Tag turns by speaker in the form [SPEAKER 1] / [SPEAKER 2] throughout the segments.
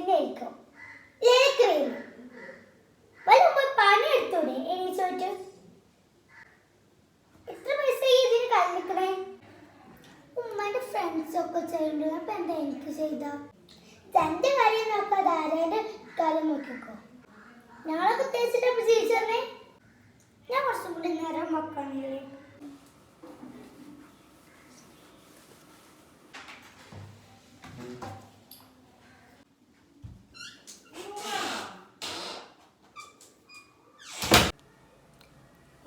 [SPEAKER 1] തന്നെ ലേക്രീം വല്ല പോയി പണി എടുത്തൂടെ എനിക്ക് ചോദിച്ചു എത്ര പൈസ ഇതിന് കല്ലിക്കണേ ഉമ്മന്റെ ഫ്രണ്ട്സ് ഒക്കെ ചെയ്യുന്നുണ്ട്. അപ്പൊ എന്താ എനിക്ക് ചെയ്ത? തന്റെ കാര്യം നോക്കാതെ ആരേന്റെ കാര്യം നോക്കിക്കോ. ഞങ്ങളൊക്കെ തേച്ചിട്ട് അപ്പൊ ഞാൻ കുറച്ചും കൂടി നേരം മക്കളില്ലേ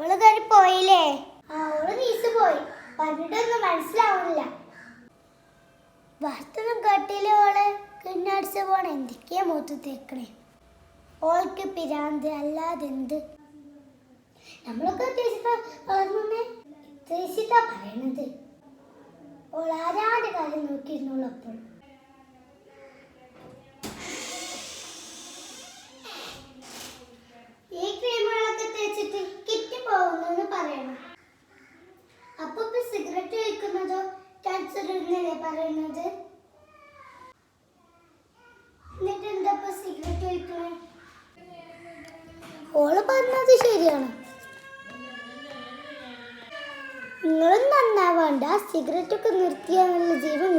[SPEAKER 1] ഓൾ കയറി പോയില്ലേ? ആ ഓൾ പോയി. മനസ്സിലാവുന്നില്ല. ഓൾ കിണ്ണടിച്ച പോണ. എന്തൊക്കെയാ മൂത്ത് തേക്കണേ? ഓൾക്ക് പിരാന്ത് അല്ലാതെ എന്ത്? നമ്മളൊക്കെ ഉദ്ദേശിച്ച പറയണത്. ഓൾ ആരാന്റെ കാര്യം നോക്കിയിരുന്നോളൂ പറയുന്നത്? എന്നിട്ട് എന്താ സിഗരറ്റ് കഴിക്കണേ ഓൾ പറഞ്ഞത് ശരിയാണ്. നിങ്ങളും നന്നാവാണ്ട സിഗരറ്റ് ഒക്കെ നിർത്തിയാൽ നല്ല ജീവൻ